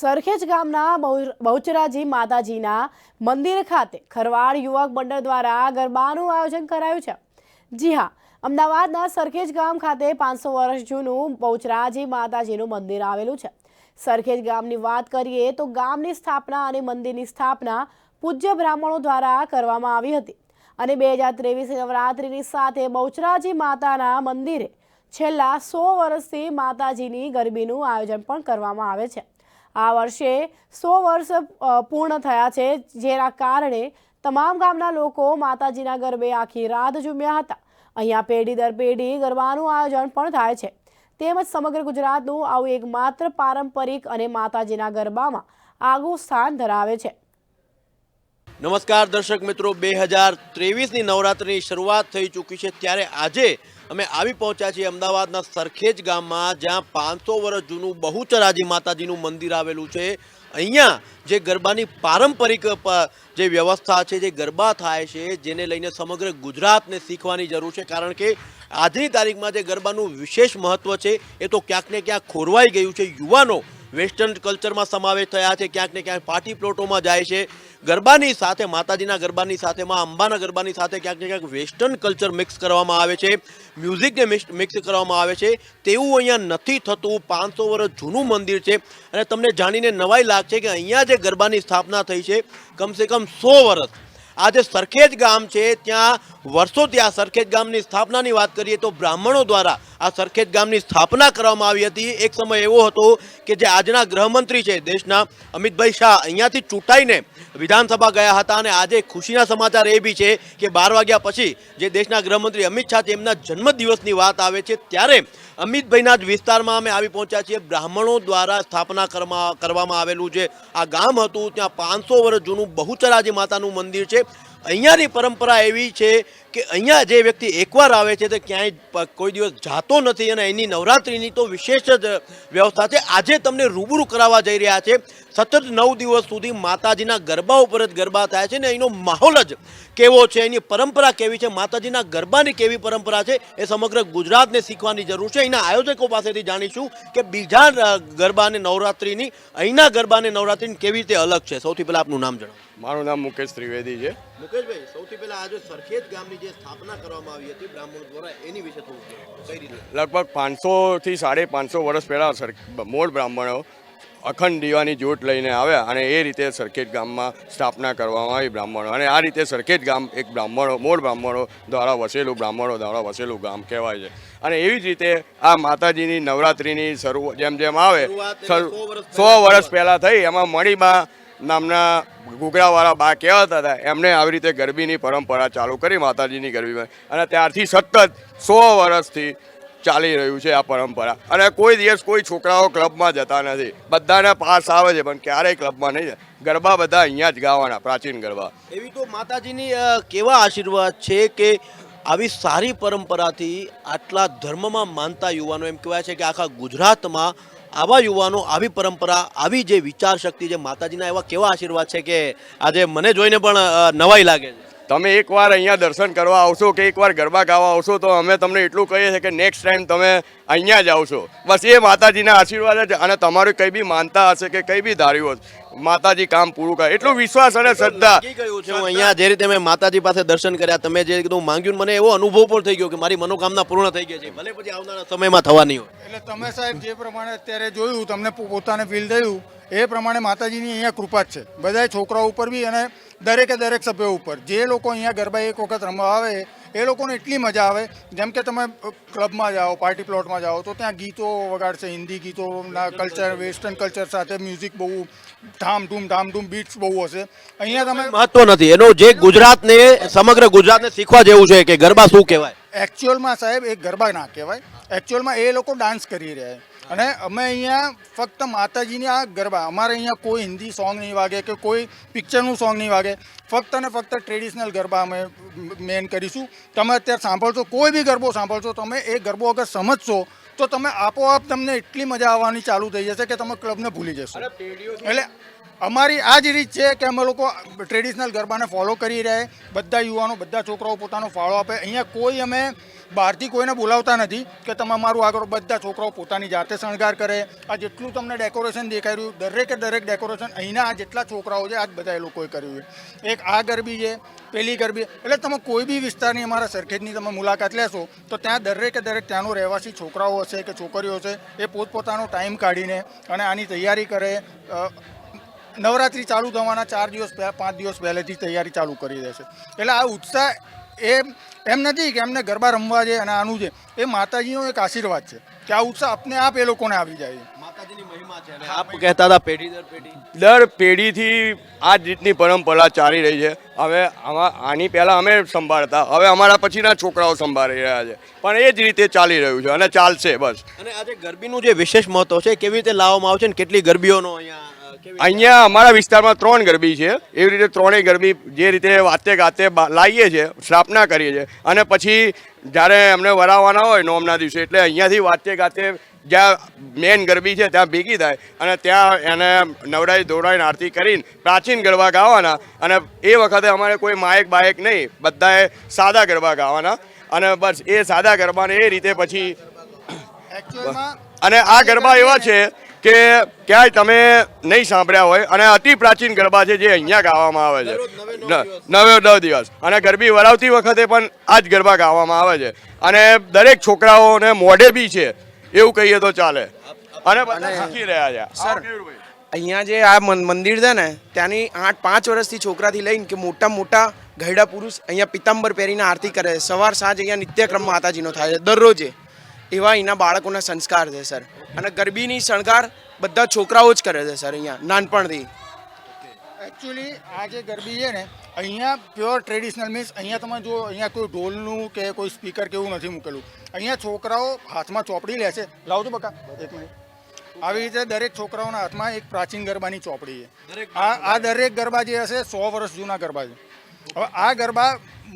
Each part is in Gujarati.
સરખેજ ગામના બહુ- બહુચરાજી માતાજીના મંદિર ખાતે ખરવાડ યુવક મંડળ દ્વારા ગરબાનું આયોજન કરાયું છે. જી હા, અમદાવાદના સરખેજ ગામ ખાતે પાંચસો વર્ષ જૂનું બહુચરાજી માતાજીનું મંદિર આવેલું છે. સરખેજ ગામની વાત કરીએ તો ગામની સ્થાપના અને મંદિરની સ્થાપના પૂજ્ય બ્રાહ્મણો દ્વારા કરવામાં આવી હતી અને બે હજાર ત્રેવીસ નવરાત્રિની સાથે બહુચરાજી માતાના મંદિરે છેલ્લા સો વર્ષથી માતાજીની ગરબીનું આયોજન પણ કરવામાં આવે છે. આ વર્ષે સો વર્ષ પૂર્ણ થયા છે, જેના કારણે તમામ ગામના લોકો માતાજીના ગરબે આખી રાત ઝૂમ્યા હતા. અહીંયા પેઢી દર પેઢી ગરબાનું આયોજન પણ થાય છે. તેમજ સમગ્ર ગુજરાતનું આવું એકમાત્ર પારંપરિક અને માતાજીના ગરબામાં આગવું સ્થાન ધરાવે છે. નમસ્કાર દર્શક મિત્રો, બે હજાર ત્રેવીસની નવરાત્રિની શરૂઆત થઈ ચૂકી છે. ત્યારે આજે અમે આવી પહોંચ્યા છીએ અમદાવાદના સરખેજ ગામમાં, જ્યાં પાંચસો વર્ષ જૂનું બહુચરાજી માતાજીનું મંદિર આવેલું છે. અહીંયા જે ગરબાની પારંપરિક જે વ્યવસ્થા છે, જે ગરબા થાય છે, જેને લઈને સમગ્ર ગુજરાતને શીખવાની જરૂર છે. કારણ કે આજની તારીખમાં જે ગરબાનું વિશેષ મહત્વ છે, એ તો ક્યાંક ને ક્યાંક ખોરવાઈ ગયું છે. યુવાનો વેસ્ટર્ન કલ્ચરમાં સમાવેશ થયા છે. ક્યાંક ને ક્યાંક પાર્ટી પ્લોટોમાં જાય છે. ગરબાની સાથે, માતાજીના ગરબાની સાથે માં અંબાના ગરબાની સાથે ક્યાંક ને ક્યાંક વેસ્ટર્ન કલ્ચર મિક્સ કરવામાં આવે છે. મ્યુઝિકને મિક્સ મિક્સ કરવામાં આવે છે. તેવું અહીંયા નથી થતું. પાંચસો વર્ષ જૂનું મંદિર છે. અને તમને જાણીને નવાઈ લાગશે કે અહીંયા જે ગરબાની સ્થાપના થઈ છે, કમસે કમ સો વર્ષ આ જે સરખેજ ગામ છે, ત્યાં વર્ષોથી આ સરખેજ ગામની સ્થાપનાની વાત કરીએ તો બ્રાહ્મણો દ્વારા આ સરખેજ ગામની સ્થાપના કરવામાં આવી હતી. એક સમય એવો હતો કે જે આજના ગૃહમંત્રી છે, દેશના અમિતભાઈ શાહ અહીંયાથી ચૂંટાઈને વિધાનસભા ગયા હતા અને આજે ખુશીના સમાચાર એ બી છે કે બાર વાગ્યા પછી જે દેશના ગૃહમંત્રી અમિત શાહ છે, એમના જન્મદિવસની વાત આવે છે, ત્યારે અમિતભાઈના જ વિસ્તારમાં અમે આવી પહોંચ્યા છીએ. બ્રાહ્મણો દ્વારા સ્થાપના કરવા- કરવામાં આવેલું છે આ ગામ હતું, ત્યાં પાંચસો વર્ષ જૂનું બહુચરાજી માતાનું મંદિર છે. અહીંયાની પરંપરા એવી છે કે અહીંયા જે વ્યક્તિ એકવાર આવે છે તે ક્યાંય કોઈ દિવસ જાતો નથી અને એની નવરાત્રિની તો વિશેષ જ વ્યવસ્થા છે. આજે તમને રૂબરૂ કરાવવા જઈ રહ્યા છે. સતત નવ દિવસ સુધી માતાજીના ગરબા ઉપર જ ગરબા થાય છે ને અહીંનો માહોલ જ કેવો છે એની પરંપરા કેવી છે માતાજીના ગરબાની કેવી પરંપરા છે એ સમગ્ર ગુજરાતને શીખવાની જરૂર છે. અહીંના આયોજકો પાસેથી જાણીશું કે બીજા ગરબાને નવરાત્રિની અહીંના ગરબા અને નવરાત્રિની કેવી રીતે અલગ છે. સૌથી પહેલાં આપનું નામ જણાવો. મારું નામ મુકેશ ત્રિવેદી છે. મુકેશભાઈ સૌથી પહેલા આજે સરખેજ ગામની જે સ્થાપના કરવામાં આવી હતી બ્રાહ્મણ દ્વારા એની વિશે થોડું લગભગ પાંચસો થી સાડે પાંચસો વર્ષ પહેલાં મૂળ બ્રાહ્મણો અખંડ દીવાની જ્યોત લઈને આવ્યા અને એ રીતે સરખેજ ગામમાં સ્થાપના કરવામાં આવી બ્રાહ્મણો. અને આ રીતે સરખેજ ગામ એક બ્રાહ્મણો મૂળ બ્રાહ્મણો દ્વારા વસેલું બ્રાહ્મણો દ્વારા વસેલું ગામ કહેવાય છે. અને એવી જ રીતે આ માતાજીની નવરાત્રિની શરૂ જેમ જેમ આવે સો વર્ષ પહેલાં. થઈ એમાં મણિબા નામના ઘૂઘરાવાળા બા કહેવાતા હતા એમણે આવી રીતે ગરબીની પરંપરા ચાલુ કરી માતાજીની ગરબીમાં. અને ત્યારથી સતત સો વર્ષથી ચાલી રહ્યું છે આ પરંપરા. અને કોઈ દિવસ કોઈ છોકરાઓ ક્લબમાં જતા નથી. બધાને પાસ આવે છે, પણ ક્યારેય ક્લબમાં નહીં. ગરબા બધા અહીંયા જ ગાવાના, પ્રાચીન ગરબા. એવી તો માતાજીની કેવા આશીર્વાદ છે કે આવી સારી પરંપરાથી આટલા ધર્મમાં માનતા યુવાનો, એમ કહેવાય છે કે આખા ગુજરાતમાં આવા યુવાનો, આવી પરંપરા, આવી જે વિચાર શક્તિ જે માતાજીના એવા કેવા આશીર્વાદ છે કે આજે મને જોઈને પણ નવાઈ લાગે છે? તમે એકવાર અહીંયા દર્શન કરવા આવશો કે એકવાર ગરબા ગાવા આવશો તો અમે તમને એટલું કહીએ છીએ કે નેક્સ્ટ ટાઈમ તમે અહીંયા જ આવશો. બસ એ માતાજીના આશીર્વાદ જ અને તમારું કંઈ બી માનતા હશે કે કંઈ બી ધાર્યું હશે માતાજી કામ પૂરું કરે. એટલું વિશ્વાસ અને શ્રદ્ધા. અહીંયા જે રીતે મેં માતાજી પાસે દર્શન કર્યા તમે જે કીધું માંગ્યું મને એવો અનુભવ પણ થઈ ગયો કે મારી મનોકામના પૂર્ણ થઈ ગઈ છે. ભલે પછી આવનારા સમયમાં થવાની હોય. એટલે તમે સાહેબ જે પ્રમાણે અત્યારે જોયું તમને પોતાને ફીલ થયું એ પ્રમાણે માતાજીની અહીંયા કૃપા જ છે. બધાય છોકરાઓ ઉપર બી અને દરેકે દરેક સભ્યો ઉપર. જે લોકો અહીંયા ગરબા એક વખત રમવા આવે એ લોકોને એટલી મજા આવે જેમ કે તમે ક્લબમાં જાઓ પાર્ટી પ્લોટમાં જાઓ તો ત્યાં ગીતો વગાડશે હિન્દી ગીતોના કલ્ચર વેસ્ટર્ન કલ્ચર સાથે મ્યુઝિક બહુ ધામધૂમ ધામધૂમ બીટ્સ બહુ હશે. અહીંયા તમે મહત્વ નથી. એનો જે ગુજરાતને સમગ્ર ગુજરાતને શીખવા જેવું છે કે ગરબા શું કહેવાય? એકચ્યુઅલમાં સાહેબ એ ગરબા ના કહેવાય. એકચ્યુઅલમાં એ લોકો ડાન્સ કરી રહ્યા છે. અને અમે અહીંયા ફક્ત માતાજીની આ ગરબા અમારે અહીંયા કોઈ હિન્દી સોંગ નહીં વાગે કે કોઈ પિક્ચરનું સોંગ નહીં વાગે. ફક્ત અને ફક્ત ટ્રેડિશનલ ગરબા અમે મેન કરીશું. તમે અત્યારે સાંભળશો કોઈ બી ગરબો સાંભળશો તમે એ ગરબો અગર સમજશો તો તમે આપોઆપ તમને એટલી મજા આવવાની ચાલુ થઈ જશે કે તમે ક્લબને ભૂલી જશો. એટલે અમારી આ જ રીત છે કે અમે લોકો ટ્રેડિશનલ ગરબાને ફોલો કરી રહ્યા બધા યુવાનો બધા છોકરાઓ પોતાનો ફાળો આપે. અહીંયા કોઈ અમે બહારથી કોઈને બોલાવતા નથી કે તમે મારું આગળ બધા છોકરાઓ પોતાની જાતે શણગાર કરે. આ જેટલું તમને ડેકોરેશન દેખાઈ રહ્યું, દરેકે દરેક ડેકોરેશન અહીંના આ જેટલા છોકરાઓ છે આ બધા એ લોકોએ કર્યું છે. એક આ ગરબી છે, પેલી ગરબી. એટલે તમે કોઈ બી વિસ્તારની અમારા સરખેજની તમે મુલાકાત લેશો, તો ત્યાં દરેકે દરેક ત્યાંનો રહેવાસી છોકરાઓ હશે કે છોકરીઓ હશે, એ પોતપોતાનો ટાઈમ કાઢીને અને આની તૈયારી કરે. નવરાત્રિ ચાલુ થવાના ચાર દિવસ પાંચ દિવસ પહેલેથી તૈયારી ચાલુ કરી દેશે એટલે આ ઉત્સાહ એ એમ નથી કે એમને ગરબા રમવા છે અને આનું છે. એ માતાજીનો એક આશીર્વાદ છે કે આ ઉત્સાહ આપને આપ એ લોકોને આવી જાય. છે માતાજીની મહિમા છે અને આપ કહેતા હતા પેઢી દર પેઢી. દર પેઢીથી આ જ રીતની પરંપરા ચાલી રહી છે. હવે આમાં આની પહેલાં અમે સંભાળતા. હવે અમારા પછીના છોકરાઓ સંભાળી રહ્યા છે. પણ એ જ રીતે ચાલી રહ્યું છે અને ચાલશે બસ. અને આજે ગરબીનું જે વિશેષ મહત્વ છે કેવી રીતે લાવવામાં આવશે ને કેટલી ગરબીઓનો અહીંયા અહીંયા અમારા વિસ્તારમાં ત્રણ ગરબી છે. એવી રીતે ત્રણેય ગરબી જે રીતે વાતે ગાતે લાવીએ છીએ સ્થાપના કરીએ છીએ અને પછી જ્યારે એમને વરાવવાના હોય નોમના દિવસે એટલે અહીંયાથી વાતે ગાતે જ્યાં મેન ગરબી છે ત્યાં ભેગી થાય. અને ત્યાં એને નવડાઈ દોડાઈને આરતી કરીને પ્રાચીન ગરબા ગાવાના. અને એ વખતે અમારે કોઈ માયક બાયક નહીં. બધાએ સાદા ગરબા ગાવાના. અને બસ એ સાદા ગરબાને એ રીતે પછી અને આ ગરબા એવા છે કે ક્યાંય તમે નહીં સાંભળ્યા હોય અને અતિ પ્રાચીન ગરબા છે જે અહીંયા ગાવામાં આવે છે. નવે નવ દિવસ. અને ગરબી વરાવતી વખતે પણ આ જ ગરબા ગાવામાં આવે છે. અને દરેક છોકરાઓને મોઢે બી છે. એવું કહીએ તો ચાલે. અને બધા શીખી રહ્યા છે. સર. અહીંયા જે આ મંદિર છે ને ત્યાંની આઠ પાંચ વર્ષથી છોકરાથી લઈને કે મોટા મોટા ઘરડા પુરુષ અહીંયા પિત્તાંબર પહેરીને આરતી કરે સવાર સાંજ અહીંયા નિત્યક્રમ માતાજીનો થાય છે. દરરોજે. એવા અહીંના બાળકોના સંસ્કાર છે સર. અને ગરબીની શણગાર બધા છોકરાઓ જ કરે છે સર અહીંયા નાનપણથી. એકચ્યુઅલી આ જે ગરબી છે ને અહીંયા પ્યોર ટ્રેડિશનલ મીન્સ અહીંયા તમે જો અહીંયા કોઈ ઢોલનું કે કોઈ સ્પીકર કે એવું નથી મૂકેલું. અહીંયા છોકરાઓ હાથમાં ચોપડી લે છે. લાવજો બકા એક મિનિટ આવી રીતે દરેક છોકરાઓના હાથમાં એક પ્રાચીન ગરબાની ચોપડી છે. આ આ દરેક ગરબા જે હશે સો વર્ષ જૂના ગરબા છે. હવે આ ગરબા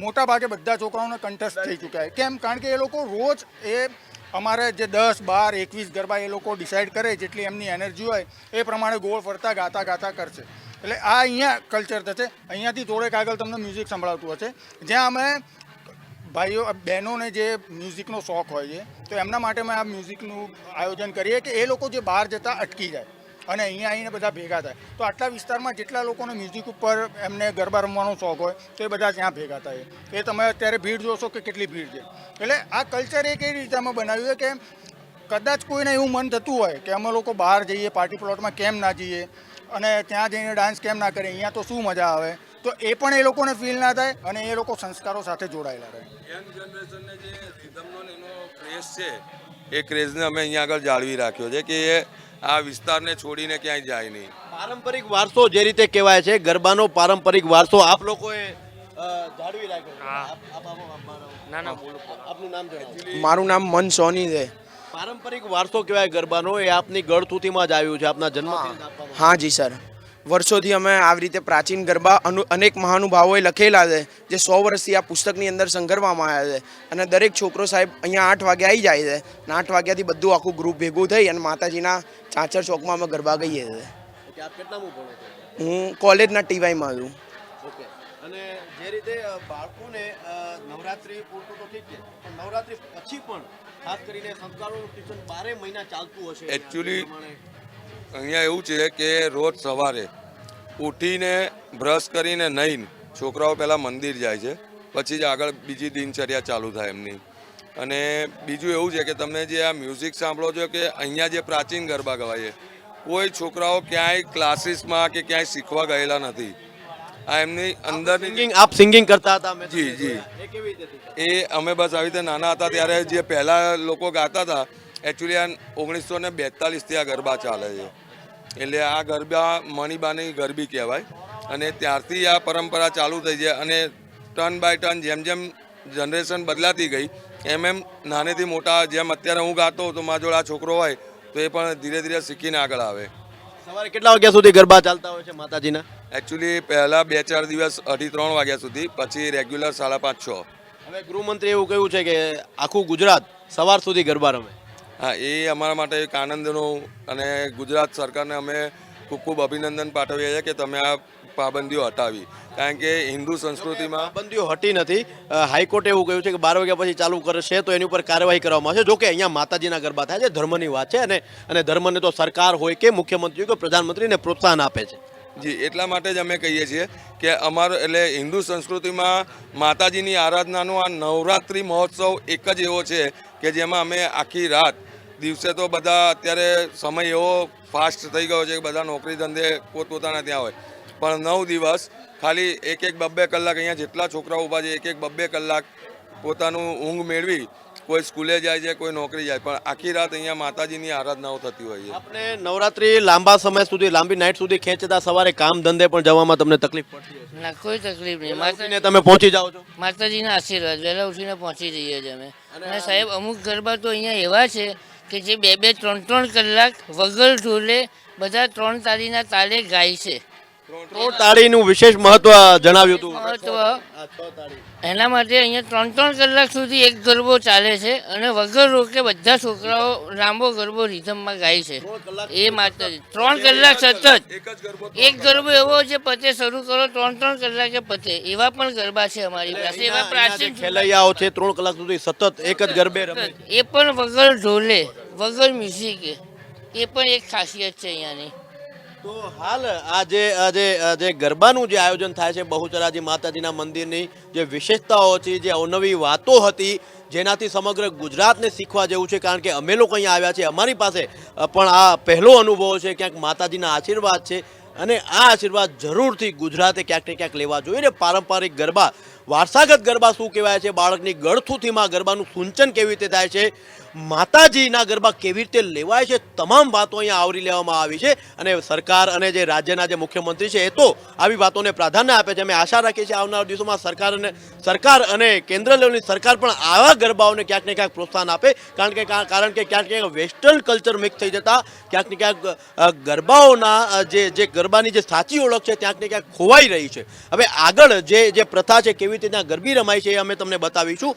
મોટા ભાગે બધા છોકરાઓને કંઠસ્થ થઈ ચૂક્યા છે. કેમ? કારણ કે એ લોકો રોજ એ અમારે જે દસ, બાર, એકવીસ ગરબા એ લોકો ડિસાઇડ કરે જેટલી એમની એનર્જી હોય, એ પ્રમાણે ગોળ ફરતા ગાતા ગાતા કરશે. એટલે આ અહીંયા કલ્ચર થશે. અહીંયાથી થોડેક આગળ તમને મ્યુઝિક સંભળાવતું હશે. જ્યાં અમે ભાઈઓ, બહેનોને જે મ્યુઝિકનો શોખ હોય છે, તો એમના માટે અમે આ મ્યુઝિકનું આયોજન કરીએ કે એ લોકો જે બહાર જતાં અટકી જાય. અને અહીંયા આવીને બધા ભેગા થાય. તો આટલા વિસ્તારમાં જેટલા લોકોને મ્યુઝિક ઉપર એમને ગરબા રમવાનો શોખ હોય, તો એ બધા ત્યાં ભેગા થાય. એ તમે અત્યારે ભીડ જોશો કે કેટલી ભીડ છે. એટલે આ કલ્ચર એક એવી રીતે અમે બનાવ્યું કે કદાચ કોઈને એવું મન થતું હોય કે અમે લોકો બહાર જઈએ, પાર્ટી પ્લોટમાં કેમ ના જઈએ અને ત્યાં જઈને ડાન્સ કેમ ના કરીએ, અહીંયા તો શું મજા આવે? તો એ પણ એ લોકોને ફીલ ના થાય અને એ લોકો સંસ્કારો સાથે જોડાયેલા રહે. યંગ જનરેશનને જે રિધમનો એનો ક્રેઝ છે, એ ક્રેઝને અમે અહીંયા આગળ જાળવી રાખ્યો છે કે એ આ વિસ્તારને છોડીને ક્યાંય જાય નહીં. પારંપરિક વારસો જે રીતે કહેવાય છે ગરબાનો પારંપરિક વારસો આપ લોકોએ જાળવી રાખ્યો છે. આપ- આપ- આપ- આપ- મારો- આપનું નામ મારું નામ મન સોની છે. પારંપરિક વારસો કહેવાય ગરબાનો એ આપની ગળથુથીમાં જ આવ્યું છે આપના જન્મ હા. જી સર. વર્ષોથી અમે આવી રીતે પ્રાચીન ગરબા અનુ અનેક મહાનુભાવોએ લખેલા છે જે સો વર્ષથી આ પુસ્તકની અંદર સંઘરવામાં આવ્યા છે. અને દરેક છોકરો સાહેબ અહીંયા આઠ વાગે આવી જાય છે અને આઠ વાગ્યાથી બધું આખું ગ્રુપ ભેગું થઈ અને માતાજીના ચાચર ચોકમાં અમે ગરબા ગઈએ છીએ. કે આપ કેટલામું ભણો છો? હું કોલેજના ટીવાયમાં છું. ઓકે અને જે રીતે બાળકોને અ, નવરાત્રિ પૂરતું તો ઠીક છે પણ નવરાત્રિ પછી પણ ખાસ કરીને સંસ્કારોનું ટ્યુશન બારે મહિના ચાલતું હશે. Actually, અહીંયા એવું છે કે રોજ સવારે ઉઠીને બ્રશ કરીને નહીં છોકરાઓ પહેલાં મંદિર જાય છે પછી જ આગળ બીજી દિનચર્યા ચાલુ થાય એમની. અને બીજું એવું છે કે તમે જે આ મ્યુઝિક સાંભળો છો કે અહીંયા જે પ્રાચીન ગરબા ગવાય છે કોઈ છોકરાઓ ક્યાંય ક્લાસીસમાં કે ક્યાંય શીખવા ગયેલા નથી. આ એમની અંદર સિંગિંગ આપ સિંગિંગ કરતા હતા જી, જી. એ અમે બસ આવી રીતે નાના હતા ત્યારે જે પહેલાં લોકો ગાતા હતા એકચ્યુઅલી આ ઓગણીસો ને બેતાલીસથી આ ગરબા ચાલે છે. એટલે આ ગરબા મણિબાની ગરબી કહેવાય. અને ત્યારથી આ પરંપરા ચાલુ થઈ છે અને ટર્ન બાય ટર્ન જેમ જેમ જનરેશન બદલાતી ગઈ એમ એમ નાનેથી મોટા જેમ અત્યારે હું ગાતો તો મારા જોડે આ છોકરો હોય તો એ પણ ધીરે ધીરે શીખીને આગળ આવે. સવારે કેટલા વાગ્યા સુધી ગરબા ચાલતા હોય છે માતાજીના? એકચ્યુઅલી પહેલાં બે ચાર દિવસ અઢી ત્રણ વાગ્યા સુધી પછી રેગ્યુલર સાડા પાંચ છ. હવે ગૃહમંત્રી એવું કહ્યું છે કે આખું ગુજરાત સવાર સુધી ગરબા રમે. હા, એ અમારા માટે એક આનંદનું અને ગુજરાત સરકારને અમે ખૂબ ખૂબ અભિનંદન પાઠવીએ છીએ કે તમે આ પાબંદીઓ હટાવી. કારણ કે હિન્દુ સંસ્કૃતિમાં પાબંદીઓ હટી નથી. હાઈકોર્ટે એવું કહ્યું છે કે બાર વાગ્યા પછી ચાલુ કરશે તો એની ઉપર કાર્યવાહી કરવામાં આવશે. જો કે અહીંયા માતાજીના ગરબા થાય છે, ધર્મની વાત છે અને અને ધર્મને તો સરકાર હોય કે મુખ્યમંત્રી કે પ્રધાનમંત્રીને પ્રોત્સાહન આપે છે. જી, એટલા માટે જ અમે કહીએ છીએ કે અમારો એટલે હિન્દુ સંસ્કૃતિમાં માતાજીની આરાધનાનો આ નવરાત્રિ મહોત્સવ એક જ એવો છે કે જેમાં અમે આખી રાત, દિવસે તો બધા અત્યારે સમય એવો ફાસ્ટ થઈ ગયો છે કે બધા નોકરી ધંધે પોતપોતાના ત્યાં હોય. પણ નવ દિવસ ખાલી એક એક બબ્બે કલાક અહીંયા જેટલા છોકરાઓ ઊભા છે, એક એક બબ્બે કલાક પોતાનું ઊંઘ મેળવી કોઈ સ્કૂલે જાય છે કોઈ નોકરી જાય પણ આખી રાત અહીંયા માતાજીની આરાધનાઓ થતી હોય છે. આપણે નવરાત્રી લાંબા સમય સુધી લાંબી નાઇટ સુધી ખેંચતા સવારે કામ ધંધે પણ જવામાં તમને તકલીફ પડતી ના કોઈ તકલીફ નહીં. માતાજીને તમે પહોંચી જાઓ છો? માતાજીના આશીર્વાદ વહેલા ઉઠીને પહોંચી જઈએ છીએ અમે. અને સાહેબ અમુક ગરબા તો અહીંયા એવા છે કે જે બે બે ત્રણ ત્રણ કલાક વગર ઢોલે બધા ત્રણ તારીના તાલે ગાય છે. ત્રણ તાળીનું વિશેષ મહત્વ જણાવ્યું હતું. મહત્વ. એના માટે અહીંયા ત્રણ ત્રણ કલાક સુધી એક ગરબો ચાલે છે અને વગર રોકે બધા છોકરાઓ લાંબો ગરબો રિધમમાં ગાય છે. એ માત્ર ત્રણ કલાક સતત એક ગરબો એવો છે પતે શરૂ કરો ત્રણ ત્રણ કલાકે પતે. એવા પણ ગરબા છે અમારી પાસે એવા પ્રાચીન ખેલૈયાઓ છે ત્રણ કલાક સુધી સતત એક જ ગરબે રમે. એ પણ વગર ઢોલે વગર મ્યુઝિકે. એ પણ એક ખાસિયત છે અહીંયાની. તો હાલ આજે આજે જે ગરબાનું જે આયોજન થાય છે, બહુચરાજી માતાજીના મંદિરની જે વિશેષતાઓ છે, જે અવનવી વાતો હતી, જેનાથી સમગ્ર ગુજરાતને શીખવા જેવું છે, કારણ કે અમે લોકો અહીંયા આવ્યા છે અમારી પાસે પણ આ પહેલો અનુભવ છે, ક્યાંક માતાજીના આશીર્વાદ છે, અને આ આશીર્વાદ જરૂરથી ગુજરાતે ક્યાંક ને ક્યાંક લેવા જોઈએ. ને પારંપરિક ગરબા વારસાગત ગરબા શું કહેવાય છે? બાળકની ગળથુથીમાં ગરબાનું સૂંચન કેવી રીતે થાય છે? માતાજીના ગરબા કેવી રીતે લેવાય છે? તમામ વાતો અહીંયા આવરી લેવામાં આવી છે. અને સરકાર અને જે રાજ્યના જે મુખ્યમંત્રી છે, એ તો આવી વાતોને પ્રાધાન્ય આપે છે. અમે આશા રાખીએ છીએ આવનારા દિવસોમાં સરકાર અને સરકાર અને કેન્દ્ર લેવલની સરકાર પણ આવા ગરબાઓને ક્યાંક ને ક્યાંક પ્રોત્સાહન આપે. કારણ કે કારણ કે ક્યાંક ક્યાંક વેસ્ટર્ન કલ્ચર મિક્સ થઈ જતા, ક્યાંક ને ક્યાંક ગરબાઓના જે જે ગરબાની જે સાચી ઓળખ છે ક્યાંક ને ક્યાંક ખોવાઈ રહી છે. હવે આગળ જે જે પ્રથા છે, કેવી રીતે ત્યાં ગરબી રમાય છે એ અમે તમને બતાવીશું.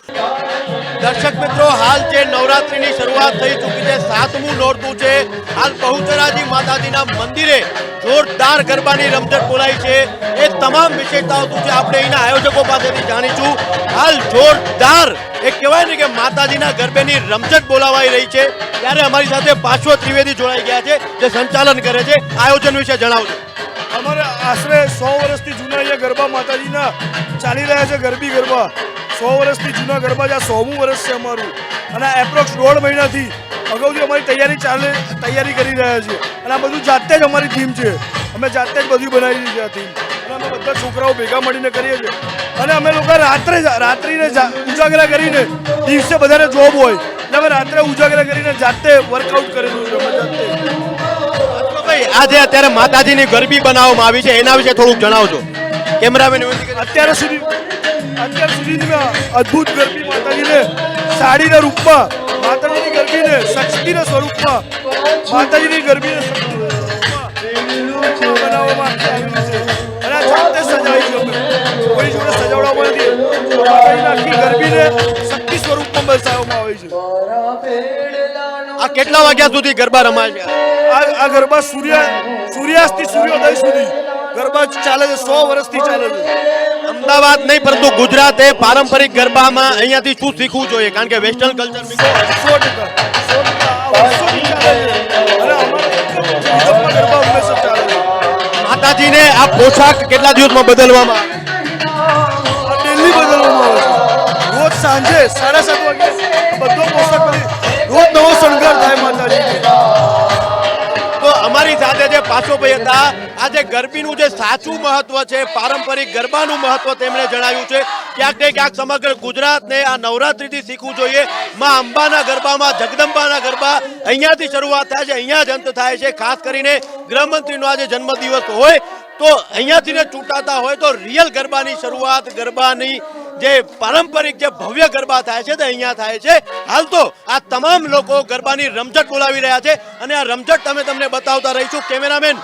દર્શક મિત્રો, હાલ જે નવરાત્રીની શરૂઆત થઈ ચૂકી છે, સાતમું નોરતું છે. હાલ બહુચરાજી માતાજીના મંદિરે જોરદાર ગરબાની રમઝટ બોલાય છે. એ તમામ વિશેષતાઓ શું છે આપણે અહીંના આયોજકો પાસેથી જાણીશું. હાલ જોરદાર, એ કહેવાય ને કે માતાજીના ગરબેની રમઝટ બોલાવાઈ રહી છે. ત્યારે અમારી સાથે પાર્શ્વ ત્રિવેદી જોડાઈ ગયા છે, જે સંચાલન કરે છે. આયોજન વિશે જણાવજો. અમારે આશરે સો વર્ષથી જૂના અહીંયા ગરબા માતાજીના ચાલી રહ્યા છે ગરબી ગરબા. સો વર્ષથી જૂના ગરબા છે આ સોમું વર્ષ છે અમારું. અને એપ્રોક્સ દોઢ મહિનાથી અગાઉથી અમારી તૈયારી ચાલે, તૈયારી કરી રહ્યા છીએ. અને આ બધું જાતે જ અમારી થીમ છે. અમે જાતે જ બધું બનાવી છે આ થીમ અને અમે બધા છોકરાઓ ભેગા મળીને કરીએ છીએ. અને અમે લોકો રાત્રે જ- રાત્રિને ઉજાગરા કરીને દિવસે બધાને જોબ હોય. એટલે અમે રાત્રે ઉજાગરા કરીને જાતે વર્કઆઉટ કરેલું છે, અમે જાતે આજે અત્યારે માતાજીની ગરબી બનાવવામાં આવી છે. એના વિશે થોડુંક જણાવજો. કેમેરામેન અત્યારે સુધી અત્યાર સુધી અદ્ભુત ગરબી માતાજીને સાડીના રૂપમાં, માતાજીની ગરબીને શક્તિના સ્વરૂપમાં, માતાજીની ગરબીને બનાવવામાં આવી કોઈ જોડે સજાવવામાં નથી આખી ગરબીને શક્તિ સ્વરૂપમાં દર્શાવવામાં આવી છે. આ કેટલા વાગ્યા સુધી ગરબા રમાય છે? આ ગરબા સૂર્ય સૂર્યાસ્તથી સૂર્યોદય સુધી. ગરબા ચાલે છે સો વર્ષથી ચાલે છે. અમદાવાદ નહીં પરંતુ ગુજરાતે પારંપરિક ગરબામાં અહીંયાથી શું શીખવું જોઈએ? કારણ કે વેસ્ટર્ન કલ્ચર સો ટકા માતાજીને આ પોશાક કેટલા દિવસમાં બદલવામાં સાંજે સાડા સાત વાગે બધો પોશાક બદલી રોજ નવો શણગાર થાય માતાજી. અમારી સાથે જે પાછોભાઈ હતા, આ જે ગરબીનું જે સાચું મહત્વ છે, પારંપરિક ગરબાનું મહત્વ તેમણે જણાવ્યું છે. ક્યાંક ને ક્યાંક સમગ્ર ગુજરાતને આ નવરાત્રિથી શીખવું જોઈએ. માં અંબાના ગરબામાં, જગદંબાના ગરબા અહીંયાથી શરૂઆત થાય છે, અહીંયા જ અંત થાય છે. ખાસ કરીને ગૃહમંત્રીનો આજે જન્મદિવસ હોય, તો અહીંયાથી ને ચૂંટાતા હોય તો રિયલ ગરબાની શરૂઆત, ગરબાની જે પારંપરિક જે ભવ્ય ગરબા થાય છે તે અહીંયા થાય છે. હાલ તો આ તમામ લોકો ગરબાની રમઝટ બોલાવી રહ્યા છે અને આ રમઝટ અમે તમને બતાવતા રહીશું. કેમેરામેન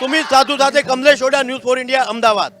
સુમિત સાધુ સાથે Kamlesh Oda news for India, Ahmedabad.